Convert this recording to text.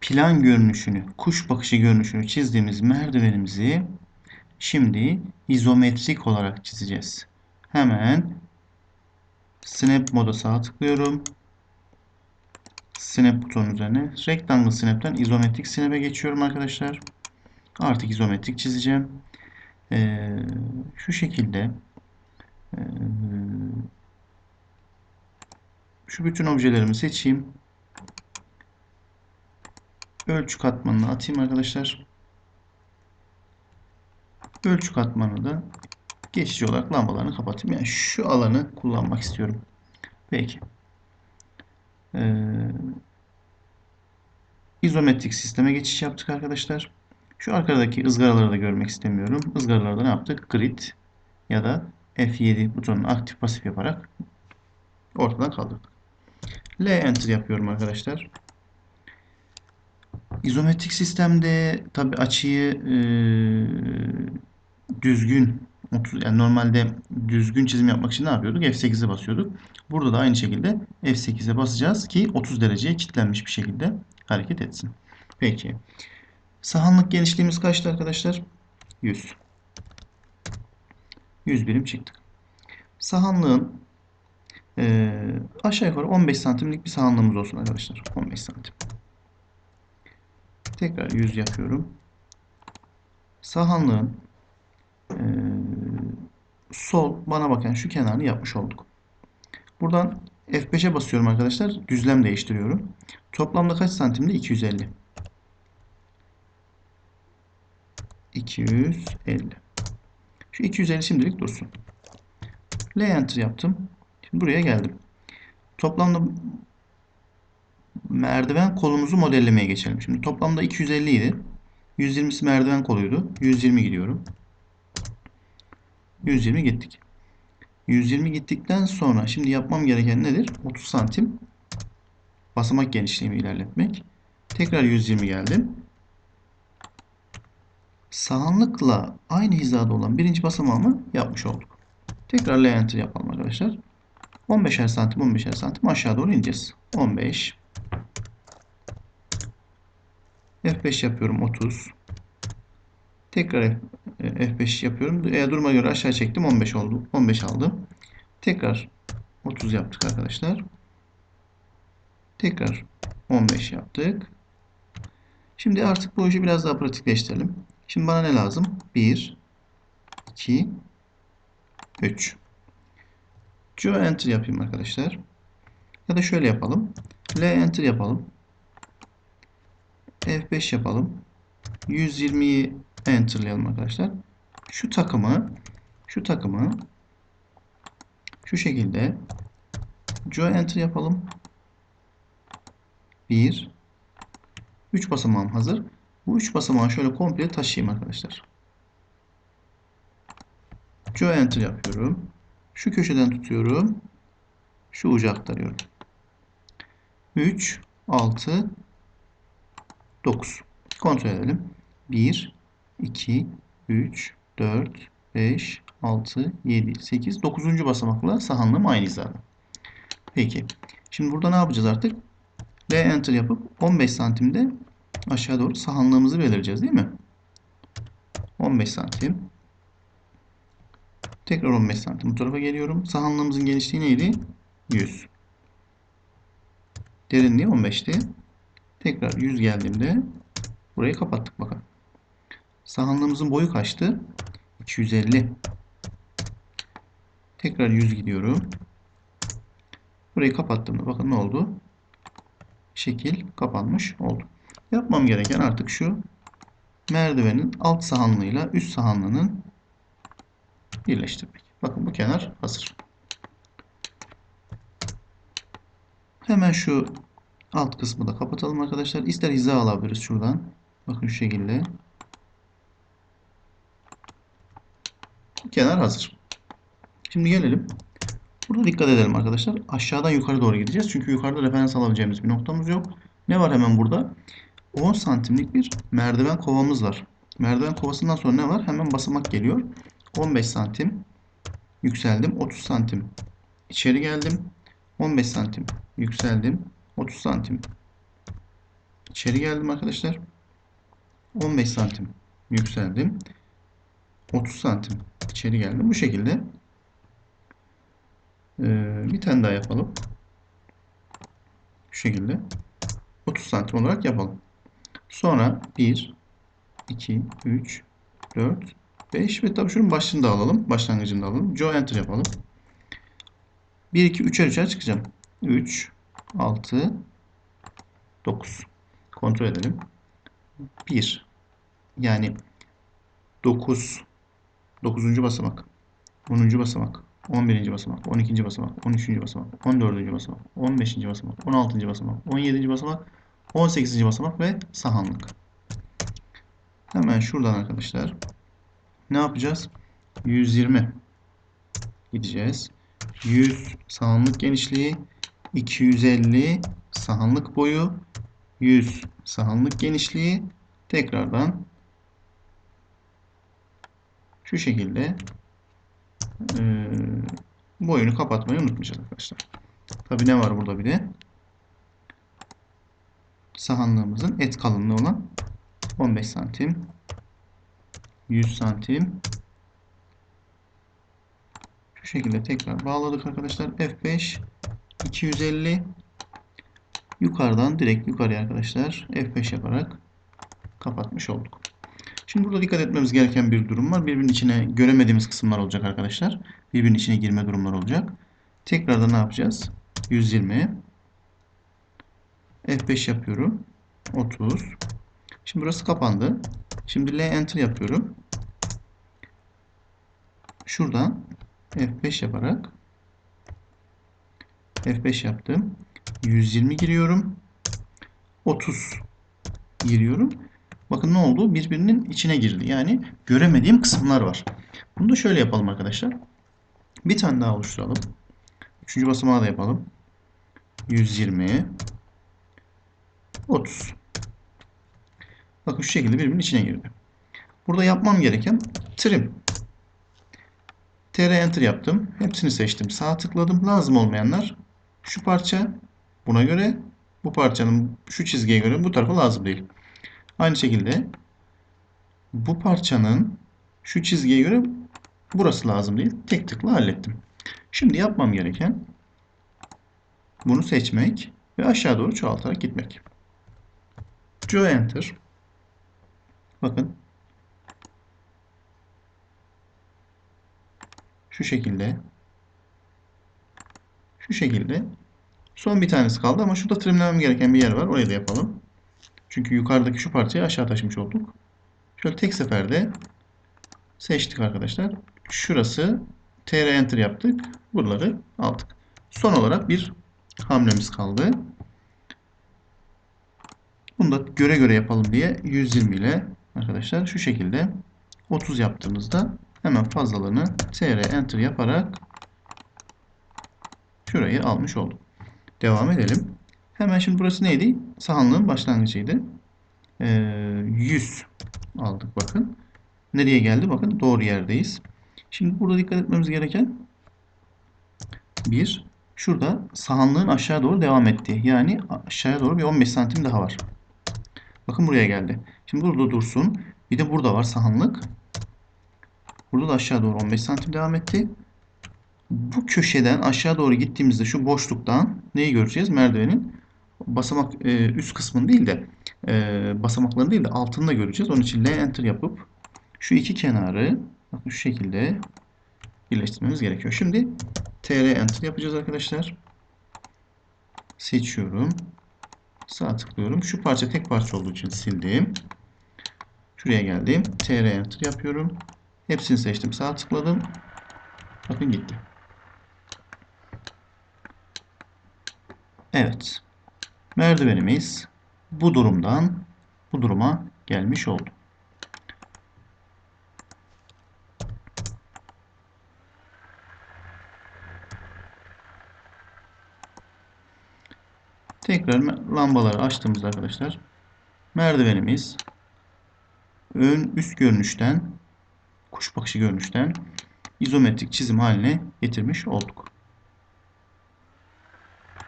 plan görünüşünü, kuş bakışı görünüşünü çizdiğimiz merdivenimizi şimdi izometrik olarak çizeceğiz. Hemen Snap moda sağ tıklıyorum. Snap butonun üzerine. Rectangle Snap'ten izometrik Snap'e geçiyorum arkadaşlar. Artık izometrik çizeceğim. Ee, şu şekilde ee, şu bütün objelerimi seçeyim. Ölçü katmanını atayım arkadaşlar. Ölçü katmanı da geçici olarak lambalarını kapatayım. Yani şu alanı kullanmak istiyorum. Peki. Ee, izometrik sisteme geçiş yaptık arkadaşlar. Şu arkadaki ızgaraları da görmek istemiyorum. Izgaralarda ne yaptık? Grid ya da F7 butonunu aktif pasif yaparak ortadan kaldırdık. L enter yapıyorum arkadaşlar. İzometrik sistemde tabi açıyı e, düzgün 30 yani normalde düzgün çizim yapmak için ne yapıyorduk? F8'e basıyorduk. Burada da aynı şekilde F8'e basacağız ki 30 dereceye kilitlenmiş bir şekilde hareket etsin. Peki. Sahanlık genişliğimiz kaçtı arkadaşlar? 100. 100 birim çıktık. Sahanlığın e, aşağı yukarı 15 santimlik bir sahanlığımız olsun arkadaşlar. 15 santim. Tekrar 100 yapıyorum. Sahanlığın e, sol bana bakan şu kenarını yapmış olduk. Buradan F5'e basıyorum arkadaşlar. Düzlem değiştiriyorum. Toplamda kaç santimde? 250. 250. Şu 250 şimdilik dursun. L enter yaptım. Şimdi buraya geldim. Toplamda merdiven kolumuzu modellemeye geçelim. Şimdi toplamda 250 idi. 120'si merdiven koluydu. 120 gidiyorum. 120 gittik. 120 gittikten sonra şimdi yapmam gereken nedir? 30 santim basamak genişliğimi ilerletmek. Tekrar 120 geldim. Sahanlıkla aynı hizada olan birinci basamağımı yapmış olduk. Tekrar L enter yapalım arkadaşlar. 15'er santim 15'er santim aşağı doğru ineceğiz. 15 F5 yapıyorum 30 Tekrar F5 yapıyorum. Eğer duruma göre aşağı çektim 15 oldu. 15 aldım. Tekrar 30 yaptık arkadaşlar. Tekrar 15 yaptık. Şimdi artık bu işi biraz daha pratikleştirelim. Şimdi bana ne lazım? 1 2 3 Geo Enter yapayım arkadaşlar. Ya da şöyle yapalım. L Enter yapalım. F5 yapalım. 120'yi enterlayalım arkadaşlar. Şu takımı şu takımı şu şekilde Geo Enter yapalım. 1 3 basamağım hazır. Bu 3 basamağı şöyle komple taşıyayım arkadaşlar. Geo Enter yapıyorum. Şu köşeden tutuyorum. Şu ucu aktarıyorum. 3, 6, 9. Kontrol edelim. 1, 2, 3, 4, 5, 6, 7, 8, 9. basamakla sahanlığım aynı hizada. Peki. Şimdi burada ne yapacağız artık? L enter yapıp 15 santimde aşağı doğru sahanlığımızı belirleyeceğiz değil mi? 15 santim. Tekrar 15 santim bu tarafa geliyorum. Sahanlığımızın genişliği neydi? 100. Derinliği 15'ti. Tekrar 100 geldiğimde burayı kapattık bakın. Sahanlığımızın boyu kaçtı? 250. Tekrar 100 gidiyorum. Burayı kapattığımda bakın ne oldu? Şekil kapanmış oldu. Yapmam gereken artık şu merdivenin alt sahanlığıyla üst sahanlığının birleştirmek. Bakın bu kenar hazır. Hemen şu alt kısmı da kapatalım arkadaşlar. İster hiza alabiliriz şuradan. Bakın şu şekilde. Kenar hazır. Şimdi gelelim. Burada dikkat edelim arkadaşlar. Aşağıdan yukarı doğru gideceğiz. Çünkü yukarıda referans alabileceğimiz bir noktamız yok. Ne var hemen burada? 10 santimlik bir merdiven kovamız var. Merdiven kovasından sonra ne var? Hemen basamak geliyor. 15 santim yükseldim. 30 santim içeri geldim. 15 santim yükseldim. 30 santim içeri geldim arkadaşlar. 15 santim yükseldim. 30 santim içeri geldim. Bu şekilde ee, bir tane daha yapalım. Şu şekilde 30 santim olarak yapalım. Sonra 1 2 3 4 5 ve tabii şunun başını da alalım. Başlangıcını da alalım. Joe Enter yapalım. 1 2 3'er 3'er çıkacağım. 3 6 9 kontrol edelim. 1 yani 9 9. basamak 10. basamak 11. basamak 12. basamak 13. basamak 14. basamak 15. basamak 16. basamak 17. basamak 18. basamak ve sahanlık. Hemen şuradan arkadaşlar ne yapacağız? 120 gideceğiz. 100 sahanlık genişliği 250 sahanlık boyu 100 sahanlık genişliği tekrardan şu şekilde e, boyunu kapatmayı unutmayacağız arkadaşlar. Tabi ne var burada bir de? Sahanlığımızın et kalınlığı olan 15 santim 100 santim şu şekilde tekrar bağladık arkadaşlar. F5 250 yukarıdan direkt yukarıya arkadaşlar F5 yaparak kapatmış olduk. Şimdi burada dikkat etmemiz gereken bir durum var. Birbirinin içine göremediğimiz kısımlar olacak arkadaşlar. Birbirinin içine girme durumları olacak. Tekrardan ne yapacağız? 120 F5 yapıyorum. 30 Şimdi burası kapandı. Şimdi L Enter yapıyorum. Şuradan F5 yaparak F5 yaptım. 120 giriyorum. 30 giriyorum. Bakın ne oldu? Birbirinin içine girdi. Yani göremediğim kısımlar var. Bunu da şöyle yapalım arkadaşlar. Bir tane daha oluşturalım. Üçüncü basamağı da yapalım. 120 30 Bakın şu şekilde birbirinin içine girdi. Burada yapmam gereken trim. TR Enter yaptım. Hepsini seçtim. Sağ tıkladım. Lazım olmayanlar şu parça buna göre bu parçanın şu çizgiye göre bu tarafa lazım değil. Aynı şekilde bu parçanın şu çizgiye göre burası lazım değil. Tek tıkla hallettim. Şimdi yapmam gereken bunu seçmek ve aşağı doğru çoğaltarak gitmek. Joe Enter. Bakın. Şu şekilde. Şu şekilde. Son bir tanesi kaldı ama şurada trimlemem gereken bir yer var. Orayı da yapalım. Çünkü yukarıdaki şu parçayı aşağı taşımış olduk. Şöyle tek seferde seçtik arkadaşlar. Şurası TR Enter yaptık. Buraları aldık. Son olarak bir hamlemiz kaldı. Bunu da göre göre yapalım diye 120 ile arkadaşlar şu şekilde 30 yaptığımızda hemen fazlalığını TR Enter yaparak şurayı almış olduk. Devam edelim. Hemen şimdi burası neydi? Sahanlığın başlangıcıydı. Ee, 100 aldık bakın. Nereye geldi? Bakın doğru yerdeyiz. Şimdi burada dikkat etmemiz gereken bir şurada sahanlığın aşağı doğru devam ettiği. Yani aşağıya doğru bir 15 santim daha var. Bakın buraya geldi. Şimdi burada dursun. Bir de burada var sahanlık. Burada da aşağı doğru 15 santim devam etti. Bu köşeden aşağı doğru gittiğimizde şu boşluktan neyi göreceğiz? Merdivenin basamak e, üst kısmını değil de e, basamaklarını değil de altını da göreceğiz. Onun için L enter yapıp şu iki kenarı şu şekilde birleştirmemiz gerekiyor. Şimdi TR enter yapacağız arkadaşlar. Seçiyorum. Sağ tıklıyorum. Şu parça tek parça olduğu için sildim. Şuraya geldim. TR enter yapıyorum. Hepsini seçtim. Sağ tıkladım. Bakın gitti. Evet. Merdivenimiz bu durumdan bu duruma gelmiş oldu. Tekrar lambaları açtığımızda arkadaşlar merdivenimiz ön üst görünüşten kuş bakışı görünüşten izometrik çizim haline getirmiş olduk.